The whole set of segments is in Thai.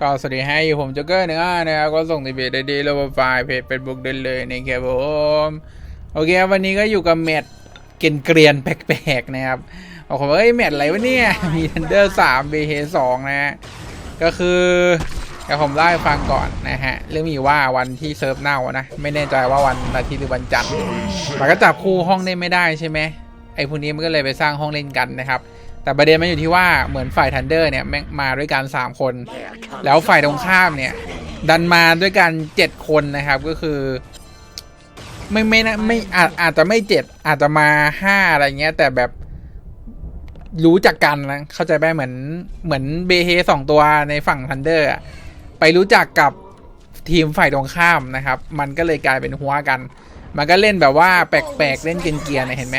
ก็สวัสดีให้อยู่ผมจ็กเกอร์หนึ่งอ่านะครับก็ส่งทีวีได้ดีโลบไฟล์เพจเป็นบุกเดินเลยนะครับผมโอเควันนี้ก็อยู่กับแมทเกียนเกรียนแปลกๆนะครับบอกผมว่าเอ้ยแมทอะไรวะเนี่ยมีทันเดอร์สามเบเฮสองนะฮะก็คือเดี๋ยวผมเล่าให้ฟังก่อนนะฮะเรื่องมีว่าวันที่เซิร์ฟเน่านะไม่แน่ใจว่าวันอาทิตย์หรือวันจันทร์มันก็จับคู่ห้องเล่นไม่ได้ใช่ไหมไอ้พวกนี้มันก็เลยไปสร้างห้องเล่นกันนะครับ แต่ประเด็นมันอยู่ที่ว่าเหมือนฝ่ายทันเดอร์เนี่ยมาด้วยกัน3คน แล้วฝ่ายตรงข้ามเนี่ย ดันมาด้วยกัน7คนนะครับก็คือไม่ไม่นะไม่อาจอาจจะไม่เจ็ดอาจจะมาห้าอะไรเงี้ย แต่แบบรู้จักกันนะเข้าใจไหมเหมือนเหมือนเบเฮสองตัวในฝั่งทันเดอร์ไปรู้จักกับทีมฝ่ายตรงข้ามนะครับ มันก็เลยกลายเป็นหัวกัน มันก็เล่นแบบว่าแปลกๆ เล่นเกรียนๆนะเห็นไหม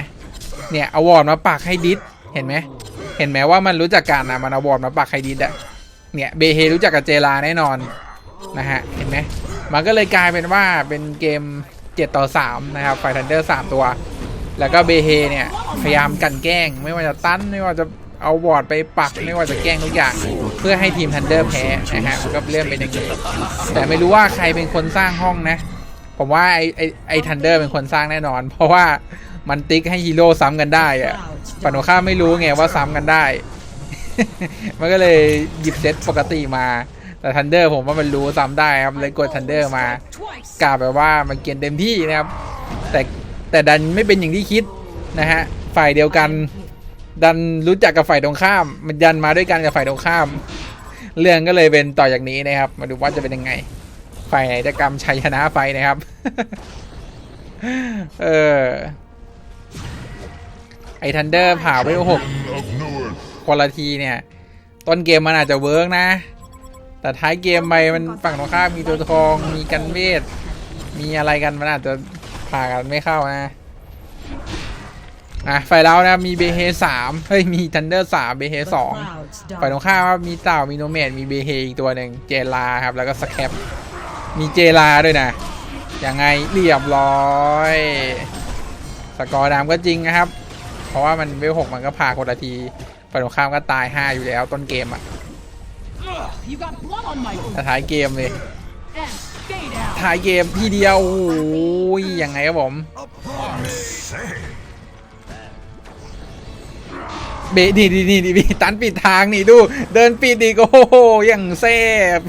เนี่ยเอาวอร์ดมาปักให้ดิสเห็นไหม ห็นไหมว่ามันรู้จักกันนะมันเอาบอร์ดมาปักไฮดิสอะเนี่ยเบเฮรู้จักกับเจลาแน่นอนนะฮะเห็นไหมมันก็เลยกลายเป็นว่าเป็นเกม 7 ต่อ 3 นะครับไฟทันเดอร์ 3 ตัว แล้วก็เบเฮเนี่ย พยายามกันแกล้ง ไม่ว่าจะตั้น ไม่ว่าจะเอาบอร์ดไปปัก ไม่ว่าจะแกล้งทุกอย่าง เพื่อให้ทีมทันเดอร์แพ้นะฮะก็เรื่องเป็นอย่างนี้แต่ไม่รู้ว่าใครเป็นคนสร้างห้องนะ ผมว่าไอไอไอทันเดอร์เป็นคนสร้างแน่นอน เพราะว่า มันติ๊กให้ฮีโร่ซ้ำกันได้อะฝั่งตรงข้ามไม่รู้ไงว่าซ้ำกันได้ มันก็เลยหยิบเซตปกติมา แต่ทันเดอร์ผมว่ามันรู้ซ้ำได้ครับเลยกดทันเดอร์มากล่าวแบบว่ามันเกียนเต็มที่นะครับ แต่แต่ดันไม่เป็นอย่างที่คิดนะฮะฝ่ายเดียวกัน ดันรู้จักกับฝ่ายตรงข้าม มันดันมาด้วยกันกับฝ่ายตรงข้าม เรื่องก็เลยเป็นต่อจากนี้นะครับ มาดูว่าจะเป็นยังไงฝ่ายไหนจะกำชัยชนะไปนะครับ เออ ไอ้ทันเดอร์ผ่าไปหก of Newark. คนละทีเนี่ย ต้นเกมมันอาจจะเวิร์กนะ แต่ท้ายเกมไปมันฝั่งตรงข้ามมีตัวทองมีกันเวท มีอะไรกันมันอาจจะผ่ากันไม่เข้านะอะฝ่ายเรานะมีเบเฮสามเฮ้ยมีทันเดอร์สามเบเฮสองฝ่ายตรงข้ามครับมีเต่ามีโนเมดมีเบเฮอีกตัวหนึ่งเจลาครับแล้วก็สแคปมีเจลาด้วยนะยังไงเรียบร้อย สกอร์ดามก็จริงนะครับ เพราะว่ามันเวลหกมันก็พาคนละทีฝ่ายตรงข้ามก็ตายห้าอยู่แล้วต้นเกมอะ You got blood on my แต่ท้ายเกมเลยท้ายเกมทีเดียวโอ้ยยังไงครับผมเบนี่นี่นี่นี่ตันปิดทางนี่ดู เดินปิดอีกโอ้โหอย่างแซ่บ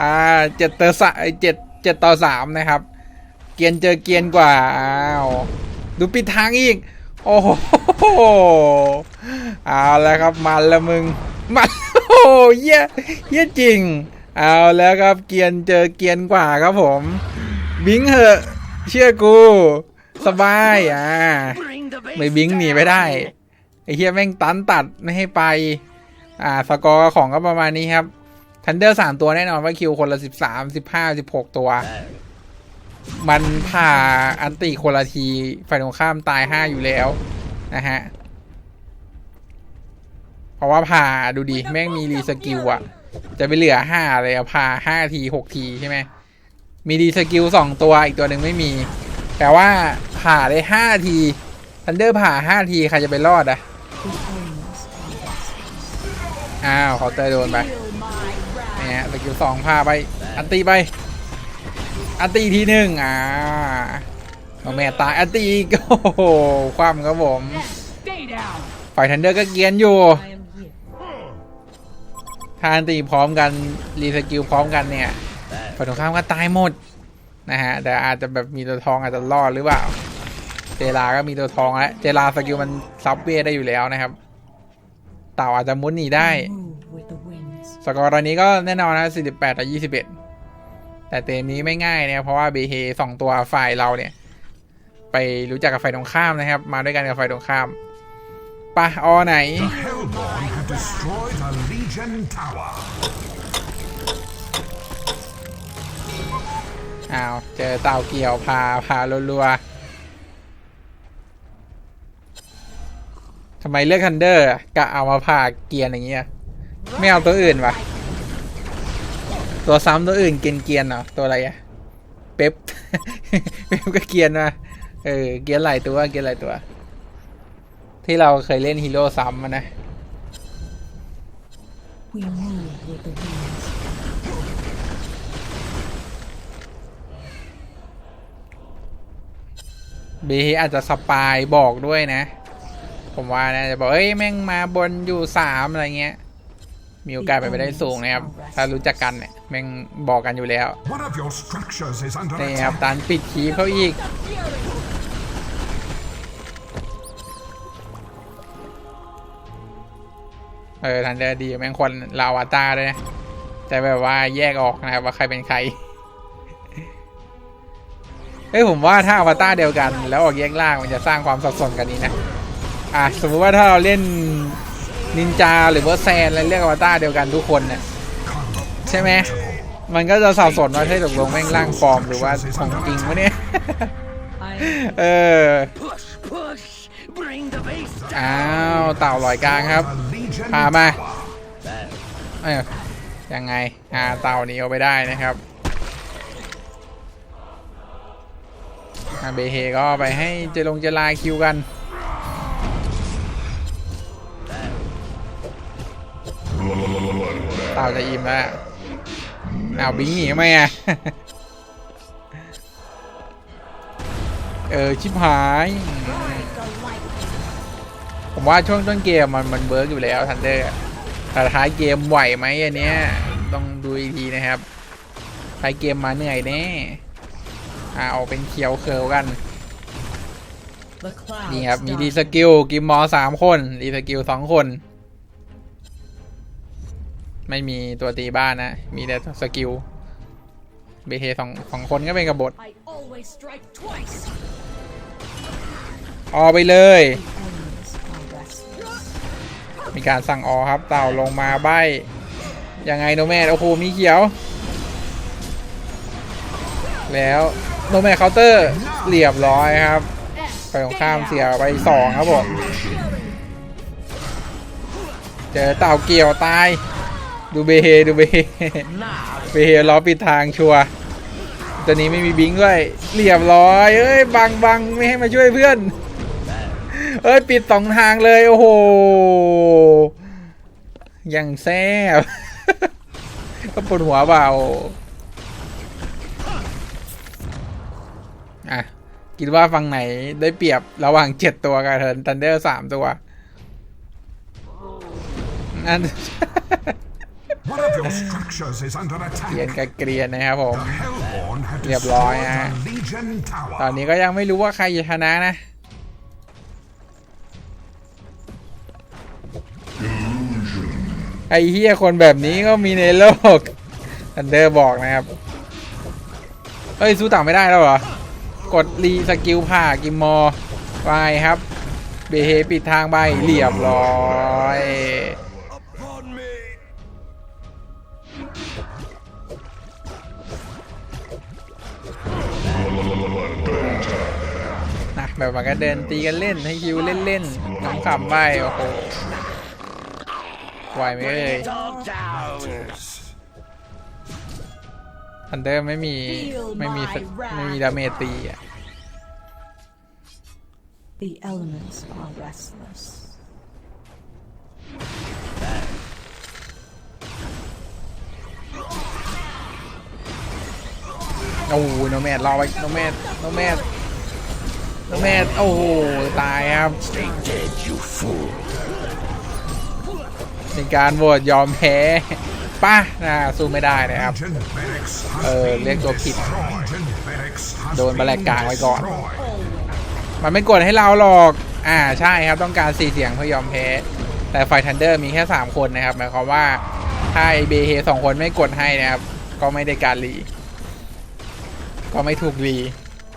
อ่าเจ็ดต่อสามเจ็ดเจ็ดต่อสามนะครับ เกียนเจอเกียนกว่าอ้าวดูปิดทางอีก โอ้โหเอาแล้วครับมันละมึงมันโอ้เยี่ยเยี่ยจริง เอาแล้วครับเกียนเจอเกียนกว่าครับผมบิงเหอะเชื่อกู สบายอ่าไม่บิงหนีไม่ได้ไอ้เฮียแม่งตันตัดไม่ให้ไป อ่าสกอร์ของก็ประมาณนี้ครับทันเดอร์สามตัวแน่นอนว่าคิวคนละสิบสามสิบห้าสิบหกตัว มันผ่าอันติคนละทีฝ่ายตรงข้ามตายห้าอยู่แล้ว นะฮะ เพราะว่าผ่าดูดิ แม่งมีรีสกิลอะจะไปเหลือห้าเลยอะผ่าห้าทีหกทีใช่ไหม มีรีสกิลสองตัวอีกตัวหนึ่งไม่มี แต่ว่าผ่าได้ห้าทีทันเดอร์ผ่าห้าที ใครจะไปรอดอะอ้าวเขาเตอร์โดนไปเนี่ยสกิลสองพาไป อันตีไป อันตีทีหนึ่งอ่าเอาแม่ตายอันตีอีกโอ้โหความครับผมฝ่ายทันเดอร์ก็เกียนอยู่ I am here. ถ้านตีพร้อมกันรีสกิลพร้อมกันเนี่ยฝ่ายตรงข้ามก็ตายหมดนะฮะแต่อาจจะแบบมีตัวทองอาจจะรอดหรือเปล่าเจลาก็มีตัวทองแล้วเจลาสกิลมันซับเวได้อยู่แล้วนะครับ เต่าอาจจะมุดหนีได้ สกอร์ตอนนี้ก็แน่นอนนะ 48 ต่อ 21 แต่เกมนี้ไม่ง่ายนะครับเพราะว่าเบเฮสองตัวฝ่ายเราเนี่ย ไปรู้จักกับฝ่ายตรงข้ามนะครับ มาด้วยกันกับฝ่ายตรงข้ามปะออไหน the Hellborn have destroyed a Legion tower. อ้าว เจอเต่าเกี่ยวพาพารัวๆทำไมเลือกคันเดอร์อะกะเอามาพาเกียร์อย่างเงี้ย ไม่เอาตัวอื่นวะ ตัวซ้ำตัวอื่นเกียนเกียนเนาะตัวอะไรอะเป๊ปเป๊ปก็เกียนมาเออเกียนหลายตัวเกียนหลายตัว ที่เราเคยเล่นฮีโร่ซ้ำมานะบีอาจจะสปายบอกด้วยนะ ผมว่านะจะบอกเอ้ยแม่งมาบนอยู่สามอะไรเงี้ย มีโอกาสเป็นไปได้สูงนะครับ ถ้ารู้จักกันเนี่ยแม่งบอกกันอยู่แล้ว One of your structures is under นี่ครับ attack. ตันปิดคีบเขาอีก เออทันเดอร์ดีแม่งคนลาวาตาด้วยนะ แต่แบบว่าแยกออกนะครับว่าใครเป็นใครเฮ้ยผมว่าถ้าอวตารเดียวกัน แล้วออกแยกล่างมันจะสร้างความสับสนกันนี้นะ อะสมมติว่าถ้าเราเล่น นินจาหรือว่าแซนแล้วเรียกอวตารเดียวกันทุกคนเนี่ยใช่ไหมมันก็จะสับสนว่าใช่ตกลงแม่งร่างปลอมหรือว่าของจริงวะเนี่ยเอออ้าวเต่าลอยกลางครับพามาเออยังไงอ่าเต่านี้เอาไปได้นะครับอาเบเฮก็ไปให้เจลงเจลาคิวกัน เต่าจะอิ่มแล้วอ้าวบิงหนีทำไมอะเออชิบหาย ผมว่าช่วงต้นเกมมันมันเบิร์กอยู่แล้วทันเดอร์แต่ท้ายเกมไหวไหมอันเนี้ยต้องดูอีกทีนะครับท้ายเกมมาเหนื่อยแน่อ่าเอาเป็นเคียวเคิลกัน the clouds นี่ครับมีดี darken. สกิลกิมมอสามคนดีสกิลสองคน ไม่มีตัวตีบ้านนะ มีแต่สกิลเบเฮสองสองคนก็เป็นกบฏ I always strike twice. ออไปเลย Enemies are restless. มีการสั่งออครับ เต่าลงมาใบยังไงโนแมนโอ้โหมีเขียว แล้วโนแมนเคาน์เตอร์เรียบร้อยครับไปของข้ามเสียไปสองครับผม เจอเต่าเกี่ยวตาย ดูเบเฮดูเบเฮเบเฮล้อปิดทางชัวตัวนี้ไม่มีบิงด้วยเรียบร้อยเอ้ยบังบังไม่ให้มาช่วยเพื่อน เอ้ยปิดสองทางเลยโอ้โหยังแซ่บก็ปวดหัวเปล่าอะคิดว่าฝั่งไหนได้เปรียบระหว่างเจ็ดตัวกับเทิร์นทันเดอร์สามตัวนั่น One of your structures is under เกรียน attack. กับเกรียนนะครับผม The Hellborn have เรียบร้อย destroyed ฮะ the Legion ตอน Tower. นี้ก็ยังไม่รู้ว่าใครจะชนะนะไอ้เฮียคนแบบนี้ก็มีในโลกทันเดอร์บอกนะครับ เอ้ยสู้ต่างไม่ได้แล้วเหรอ กดรีสกิลผ่ากิมมอร์ไปครับ เบเฮปิดทางใบเรียบร้อย แบบมันก็เดินตีกันเล่นให้คิวเล่นๆขำๆไปโอ้โหไหวไหมเอ่ย Dog down. ทันเดอร์ไม่มีไม่มีสไม่มีดาเมจตีอะ The elements are restless. โอ้โหโนแมดรอไว้โนแมดโนแมด แมดโอ้โหตายครับเป็นการโหวตยอมแพ้ป่ะนะสู้ไม่ได้นะครับ Legion barracks has Ờ, been liên tục kịp. destroyed. Legion barracks has โดนแมลง been กางไว้ก่อน มันไม่กดให้เราหรอก อ่าใช่ครับต้องการสี่เสียงเพื่อยอมแพ้ แต่ไฟทันเดอร์มีแค่สามคนนะครับหมายความว่าถ้าไอเบเฮสองคนไม่กดให้นะครับ ก็ไม่ได้การรี ก็ไม่ถูกรี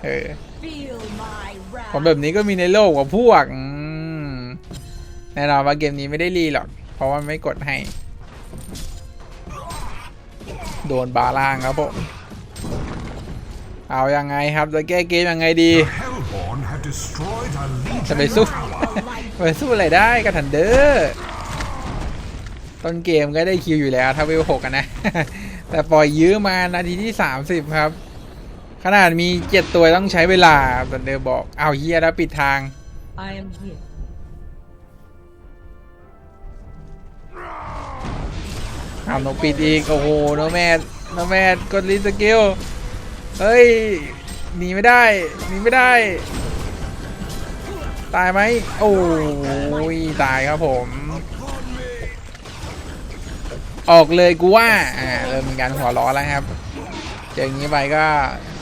เออ Feel my คน wrath. แบบนี้ก็มีในโลกกว่าพวกอืมแน่นอนว่าเกมนี้ไม่ได้รีหรอก เพราะว่าไม่กดให้ โดนบาล่างครับผม เอายังไงครับ จะแก้เกมยังไงดี The Hellborn have destroyed a จะ Legion ไปสู้ Tower. ไปสู้อะไรได้กับทันเดอร์ต้นเกมก็ได้คิวอยู่แล้ว ถ้าเวลหกอะนะ แต่ปล่อยยื้อมานาทีที่สามสิบครับ ขนาดมีเจ็ดตัวต้องใช้เวลาทันเดอร์บอกเอาเฮียแล้วปิดทาง I am here. เอานกปิดอีก โอ้โหโนแมดโนแมดกดรีสกิลเฮ้ยหนีไม่ได้หนีไม่ได้ ตายไหมโอ้ยตายครับผม ออกเลยกูว่าอ่าเริ่มมีการหัวร้อนแล้วครับ เจออย่างนี้ไปก็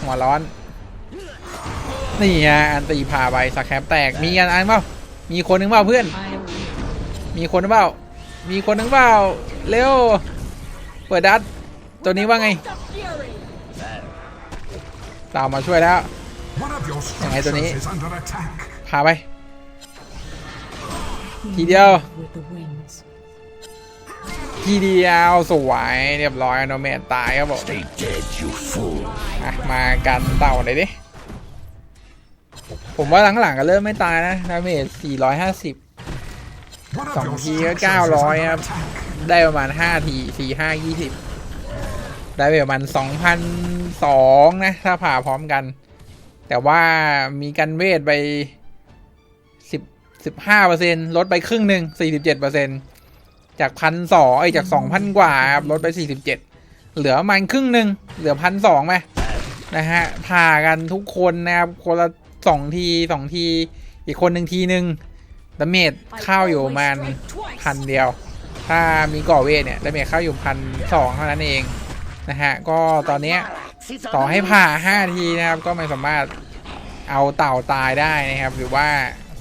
หัวร้อน นี่ฮะอันตีพาไปสักแคปแตก มีกันอันเปล่า มีคนนึงเปล่าเพื่อน มีคนเปล่า มีคนนึงเปล่า เร็ว เปิดดัดตัวนี้ว่าไงตามมาช่วยแล้ว One of your Yang itu ni. structures is under attack. พาไป ทีเดียว ทีเดียวสวยเรียบร้อยโนเมนตายครับผม อะมากันเต่าเลยดิ ผมว่าหลังๆก็เริ่มไม่ตายนะดาเมจ450 One of Tổng your chi structures is cao under rồi em. attack. ได้ประมาณ 5 ที 4 5 20 ได้ประมาณ2,002นะ ถ้าผ่าพร้อมกัน แต่ว่ามีกันเวทไป 10 15%ลดไปครึ่งหนึ่ง47%จากพันสองไอ้จาก2,000 กว่าครับลดไป 47เหลือมาณครึ่งหนึ่งเหลือพันสองไหม นะฮะผ่ากันทุกคนนะครับคนละสองทีสองที อีกคนหนึ่งทีหนึ่งดาเมจเข้าอยู่มาณพันเดียว ถ้ามีก่อเวทเนี่ยดาเมจเข้าอยู่พันสองเท่านั้นเองนะฮะก็ตอนนี้ต่อให้ผ่าห้าทีนะครับ ก็ไม่สามารถเอาเต่าตายได้นะครับ หรือว่า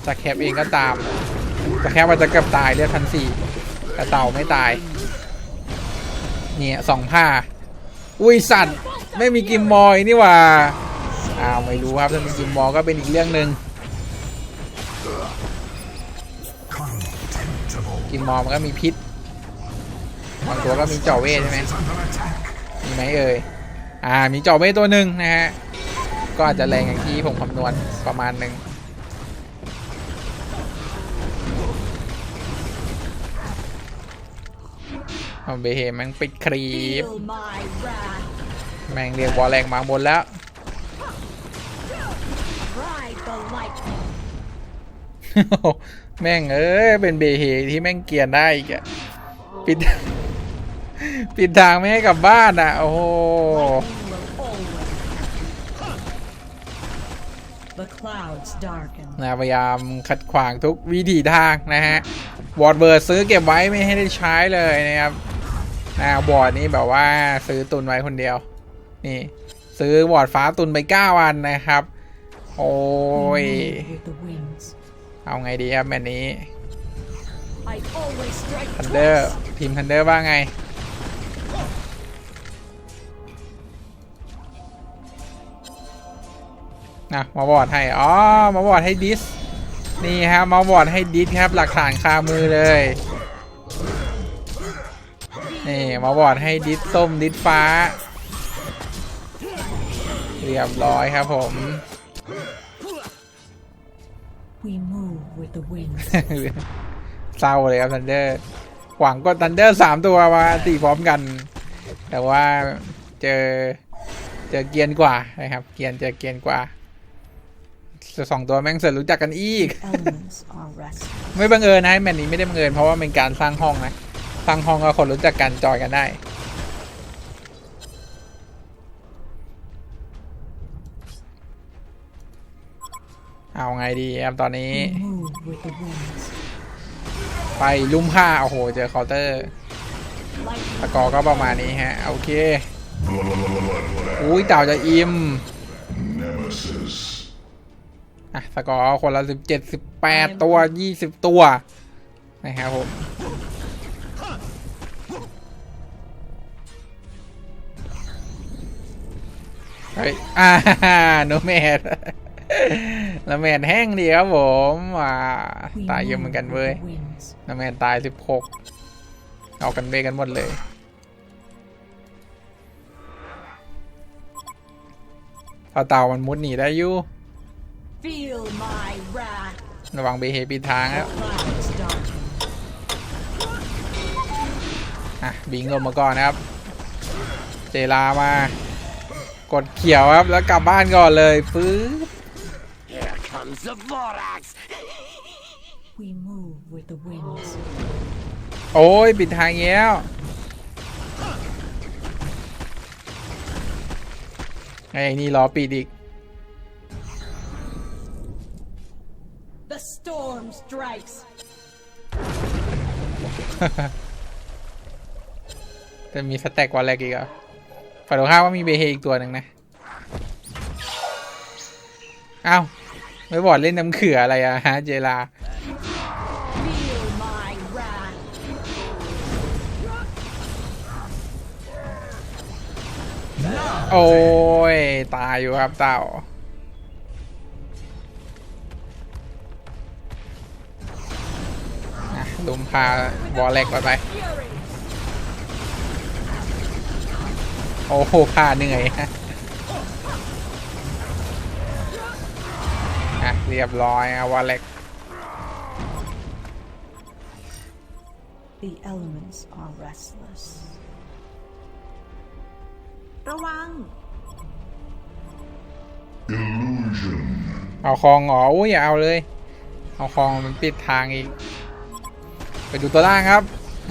สแคปเองก็ตามสแคปมันจะเกือบตายเลือดพันสี่แต่เต่าไม่ตายเนี่ยสองผ้าอุ้ยสัตว์ ไม่มีกิมมอยนี่ว่าอ้าวไม่รู้ครับถ้ามีกิมมอก็เป็นอีกเรื่องหนึ่งกิมมอมันก็มีพิษบางตัวก็มีเจ่อเวทใช่ไหมมีไหมเอ่ยอ่ามีเจ่อเวทตัวหนึ่งนะฮะก็อาจจะแรงอย่างที่ผมคำนวณประมาณหนึ่งเอาเบเฮม่งปิดครีป ม่งเรียกวอลแรงมาบนแล้ว แม่งเอ้ยเป็นเบเฮที่แม่งเกียนได้อีกอะปิด ปิดทางไม่ให้กลับบ้านอะ โอ้โห นะพยายามขัดขวางทุกวิถีทางนะฮะ วอร์ดเบิร์ดซื้อเก็บไว้ไม่ให้ได้ใช้เลยนะครับนะวอร์ดนี้แบบว่าซื้อตุนไว้คนเดียว นี่ ซื้อวอร์ดฟ้าตุนไป9วันนะครับ โอ้ย เอาไงดีครับแมตช์นี้ทันเดอร์ทีมทันเดอร์ว่าไง นะมาวอดให้ อ๋อ มาวอดให้ดิส นี่ฮะมาวอดให้ดิสครับ หลักฐานคามือเลย นี่มาวอดให้ดิสส้มดิสฟ้า เรียบร้อยครับผม We move with the winds. เศร้าเลยครับทันเดอร์หวังก็ทันเดอร์สามตัวมาตีพร้อมกัน แต่ว่าเจอเจอเกรียนกว่านะครับ เกรียนเจอเกรียนกว่าสองตัวแม่งเสร็จรู้จักกันอีก Elements are restless. ไม่บังเอิญนะแมตช์นี้ไม่ได้บังเอิญเพราะว่าเป็นการสร้างห้องนะ สร้างห้องก็คนรู้จักกันจอยกันได้ เอาไงดีครับตอนนี้ We move with the winds. ไปลุ่มผ้าโอ้โห เจอเคาน์เตอร์ Lightning สกอร์ก็ประมาณนี้ฮะ โอเคอุ้ยเต่าจะอิ่ม Nemesis. อะสกอร์คนละสิบเจ็ดสิบแปดตัวยี่สิบตัวนะครับผมเฮ้ยอ่าโนแมด โนแมดแห้งดีครับผมอ่า We ตายเยอะเห move มือนกัน with เว้ย the winds. โนแมดตายสิบหกเอากันเบกันหมดเลยพอเต่ามันมุดหนีได้อยู่ Feel my wrath. ระวังเบเฮปีทางแล้ว Clouds darken. อะบิงลงมาก่อนนะครับ เจลามากดเขียวครับแล้วกลับบ้านก่อนเลยฟื้น Here comes the Vorax. We move with the winds. โอ้ยปิดทางอีกแล้วไอ้นี่รอปิดอีก The strikes. จะมีสแต็กวันแรกอีกเหรอฝ่ายตรงข้ามว่ามีเบเฮอีกตัวหนึ่งนะเอ้า ไม่บอกเล่นน้ำเขืออะไรอะฮะเจลาโอ้ย ตายอยู่ครับเต่าลุมพาวอลเล็กก่อนไป โอ้โหพาเหนื่อยฮะ เรียบร้อยอะวอลเล็ก The elements are restless. ระวังเอาคลองอ๋ออุ้ยอย่าเอาเลย เอาคลองมันปิดทางอีก ไปดูตัวล่างครับ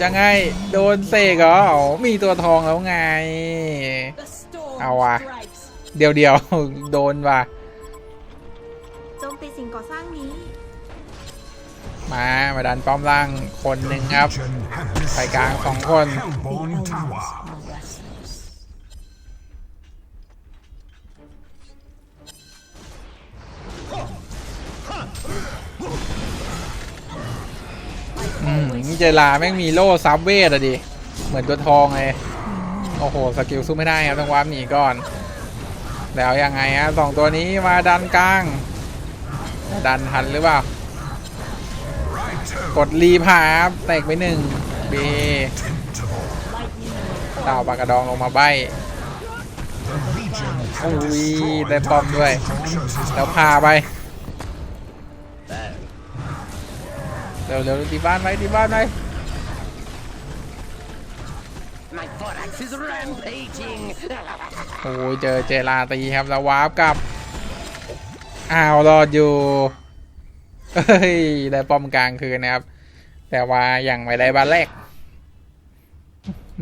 ยังไง โดนเสกเหรออ๋อมีตัวทองแล้วไง The storm Ow, ah. strikes. เดียวเดียวๆโดนว่ะโจมตี สิ่งก่อสร้างนี้ มามาดันป้อมล่างคนหนึ่งครับ Legion have Phải càng destroyed phòng the con. The Hellborn elements Tower. are restless. อืมเจลาแม่งมีโล่ซับเวทอะดิ เหมือนตัวทองเลย โอ้โห สกิลสู้ไม่ได้ครับต้องวาร์ปหนีก่อน แล้วยังไงฮะสองตัวนี้มาดันกลาง ดันทันหรือเปล่า Righto. กดรีพาครับแตกไปหนึ่งเบ Tentable. ดาวปากกระดองลงมาใบ The Legion โอ้ have ย destroyed ได้ป้อมด้วย structures. แล้วพาไป เร็วเร็วตีบ้านไปตีบ้านไป My thorax is rampaging. โอ้ยเจอเจลาตีครับแล้ววาร์ปกลับ อ้าวรอดอยู่เฮ้ยได้ป้อมกลางคืนนะครับ แต่ว่ายังไม่ได้บ้านแรก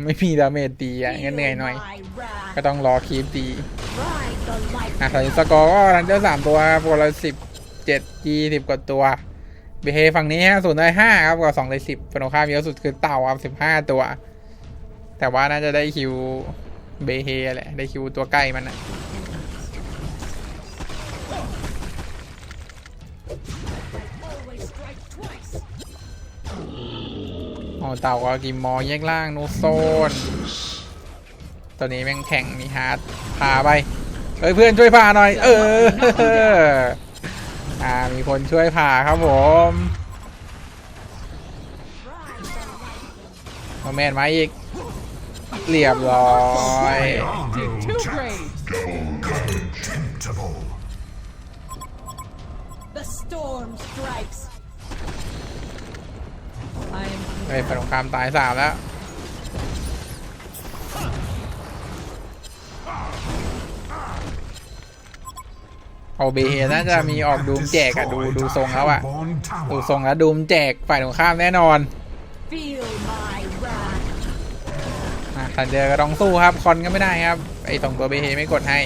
ไม่มีดาเมจตีอะงั้นเหนื่อยหน่อย ก็ต้องรอคีปตีอะตอนนี้สกอร์ก็รันเดอร์สามตัวครับคนละสิบเจ็ดยี่สิบกว่าตัวเบเฮฝั่งนี้ฮะศูนย์ได้ห้าครับกับสองได้สิบฟนข้าเยอะสุดคือเต่าครับสิบห้าตัว แต่ว่าน่าจะได้คิวเบเฮแหละได้คิวตัวใกล้มันนะ Always strike twice. อ๋อเต่าก็กิมมอแยกล่างโนโซนตัวนี้แม่งแข่งมีฮาร์ดพาไปเฮ้ยเพื่อนช่วยพาหน่อย เอออ่ามีคนช่วยพาครับผมมาแมนมาอีกเรียบร้อย storm strikes. I am เฮ้ยฝ่ายตรงข้ามตายสามแล้ว เอาเบเฮน่าจะมีออกดูมแจกอะดูดูทรงแล้วอะ Hellborn ดู Tower. ทรงแล้วดูมแจกฝ่ายตรงข้ามแน่นอน feel my wrath. อะทันเดอร์ก็ต้องสู้ครับ คอนก็ไม่ได้ครับ ไอ้สองตัวเบเฮไม่กดให้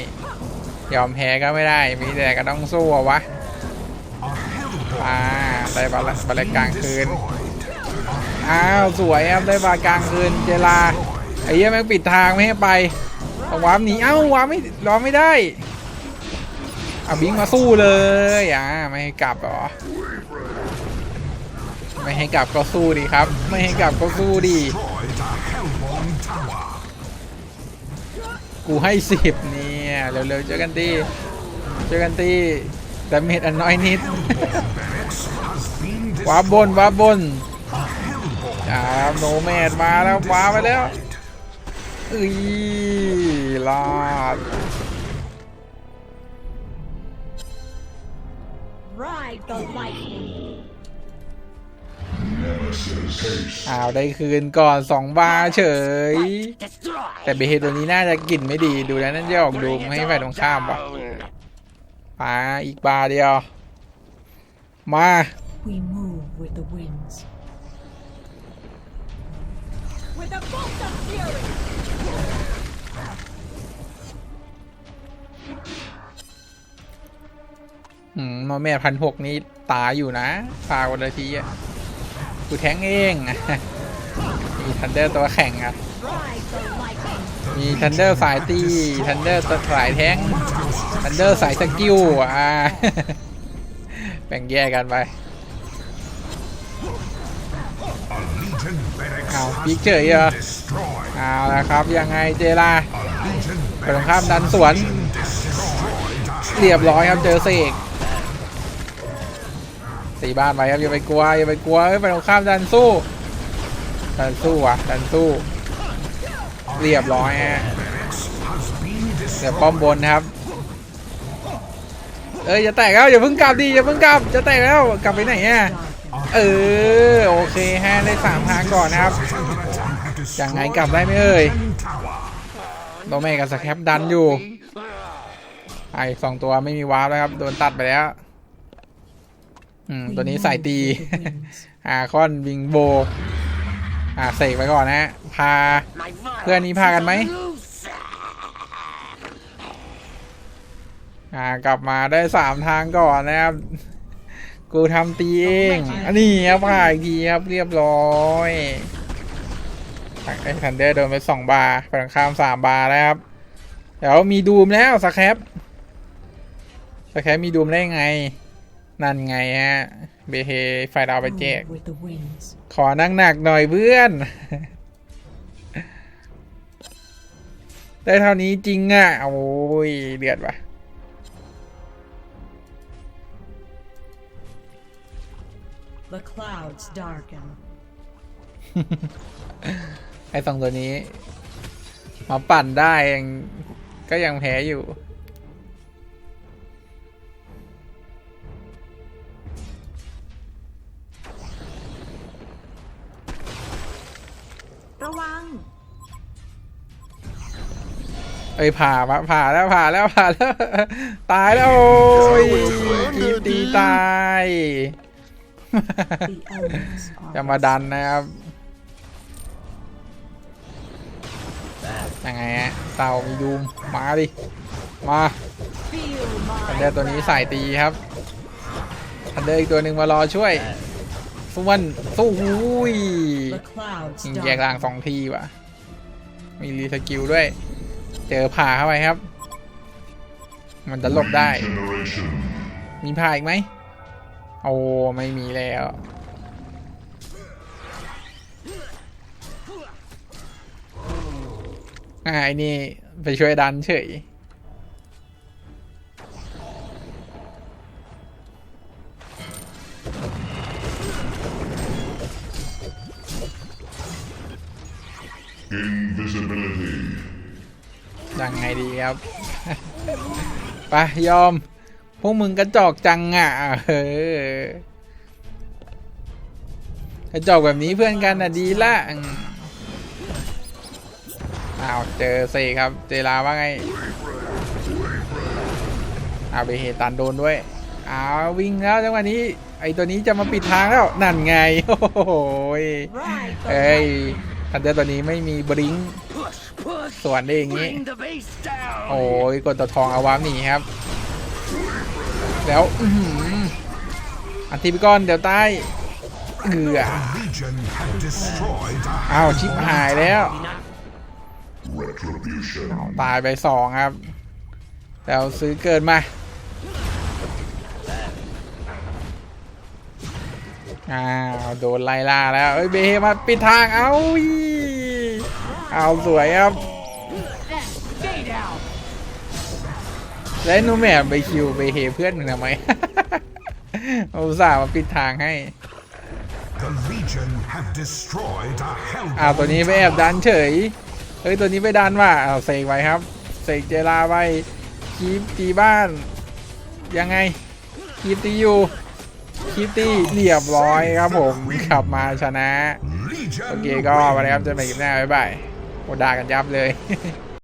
ยอมแพ้ก็ไม่ได้ มีแต่ก็ต้องสู้อะวะ A Hellborn อ่าได้บอลละบอลเล็กลางคืน อ้าว สวยครับ ได้บอลกลางคืน เจลา ไอ้เหี้ยแม่งปิดทางไม่ให้ไปต้องวาร์ปหนี เอ้าวาร์ปไม่รอไม่ได้เอาบิงมาสู้เลยอ่าไม่ให้กลับหรอ ไม่ให้กลับก็สู้ดีครับ ไม่ให้กลับก็สู้ดี กูให้สิบเนี่ย เร็วๆเจอกันตีเจอกันตี ดาเมจอันน้อยนิด Barracks has been ว้าบน destroyed. ว้าบน A Hellborn อ่าโนแมดมาแล้วว้าไปแล้ว destroyed. อุ้ยรอด Ride the lightning. อ้าวได้คืนก่อนสองบาร์เฉย Destroy. แต่เบเฮตัวนี้น่าจะกลิ่นไม่ดีดูแล้วนั่นจะออกดูมให้ฝ่ายตรงข้ามว่ะ Down. ปาอีกบาร์เดียว มา We move with the winds. With a bolt of fury. อืมนอแม่พันหกนี่ตายอยู่นะพาวันละทีอะกูแทงเองอะมีทันเดอร์ตัวแข่งอะ มีทันเดอร์สายตีทันเดอร์สายแทงทันเดอร์สายสกิลอ่าแบ่งแยกกันไป A Legion barracks Ow, has biết chơi à? been destroyed. เอาละครับยังไงเจลา Legion ตรงข้ามดันสวน เรียบร้อยครับเจอเสกตีบ้านไปครับอย่าไปกลัวอย่าไปกลัวเอ้ยไปตรงข้ามดันสู้ดันสู้ว่ะดันสู้ เรียบร้อยฮะเดี๋ยวป้อมบนครับ เอ้ยจะแตกแล้วอย่าเพิ่งกลับดิอย่าเพิ่งกลับจะแตกแล้วกลับไปไหนอะเออโอเคฮะได้สามทางก่อนนะครับ Under attack have destroyed ยังไงกลับได้ไหมเอ่ยโดเมกับสแคปดันอยู่ไอ้สองตัวไม่มีวาร์ปแล้วครับโดนตัดไปแล้วอืมตัวนี้ใส่ตีอาคอนวิงโบ อ่าเสกไปก่อนนะฮะพาเพื่อนนี้พากันไหมอ่ากลับมาได้สามทางก่อนนะครับ กูทำตีเองอันนี้ครับผ่าอีกทีครับเรียบร้อยไอ้ทันเดอร์โดนไปสองบาร์ฝั่งข้ามสามบาร์แล้วครับ เดี๋ยวมีดูมแล้วสแครปสแครปมีดูมได้ไง นั่นไงฮะ เบเฮไฟดาวไปแจก Move with the winds. ขอนั่งหนักหน่อยเพื่อน ได้เท่านี้จริงอะ โอ้ยเดือดว่ะ The clouds darken. ไอ้สองตัวนี้ มาปั่นได้ยังก็ยังแพ้อยู่ อ้ยผ่ามาผ่าแล้วผ่าแล้วผ่าแล้ว ตายแล้วโอ้ยกีบตีตาย The elements are จะมาดันนะครับยังไงฮะเต่ามียูมมาดิ มาทันเดอร์ตัวนี้สายตีครับทันเดอร์อีกตัวหนึ่งมารอช่วยส่วนสู้หุย The clouds ยิงแยก darken. ล่างสองทีว่ะ มีรีสกิลด้วย เจอผ่าเข้าไปครับ มันจะหลบได้ มีผ่าอีกไหม โอ้ไม่มีแล้ว อ่าไอ้นี่ไปช่วยดันเฉย Invisibility. ยังไงดีครับไปยอม พวกมึงกระจอกจังอะเออกระจอกแบบนี้เพื่อนกันอะดีละอ้าวเจอเซครับเจลาว่าไงเอาไปเหตุตันโดนด้วยอ้าววิ่งแล้วจังหวะนี้ไอตัวนี้จะมาปิดทางแล้วนั่นไงโอ้โหเอ้ย ทันเดอร์ตัวนี้ไม่มีบริง Push, push. ส่วนได้อย่างนี้ Bring the base down. โอ้ยกดตัวทองเอาวามหนีครับ แล้วอื้อหืออันทีไปก่อนเดี๋ยวตายเอือ Legion have destroyed a อ้าวชิบหายแล้ว retribution. ตายไปสองครับแล้วซื้อเกินมา อ้าวโดนไล่ล่าแล้วเอ้ยเบเฮมาปิดทางเอาอีเอาสวยครับ Stay down. แล้วนูแมบไปคิวเบเฮเพื่อนมึงทำไมอุตส่าห์มาปิดทางให้ The Legion have destroyed a อ้าวตัวนี้ไปแอบดันเฉยเฮ้ยตัวนี้ไปดันว่ะอ้าวเสกไว้ครับเสกเจลาไปคีปตีบ้าน ยังไงคีปตีอยู่ คิตตี้เรียบร้อยครับผมขับมาชนะ โอเคก็วันนี้ครับเจะไปคลิปหน้าบ๊ายบายโอด่ากันยับเลย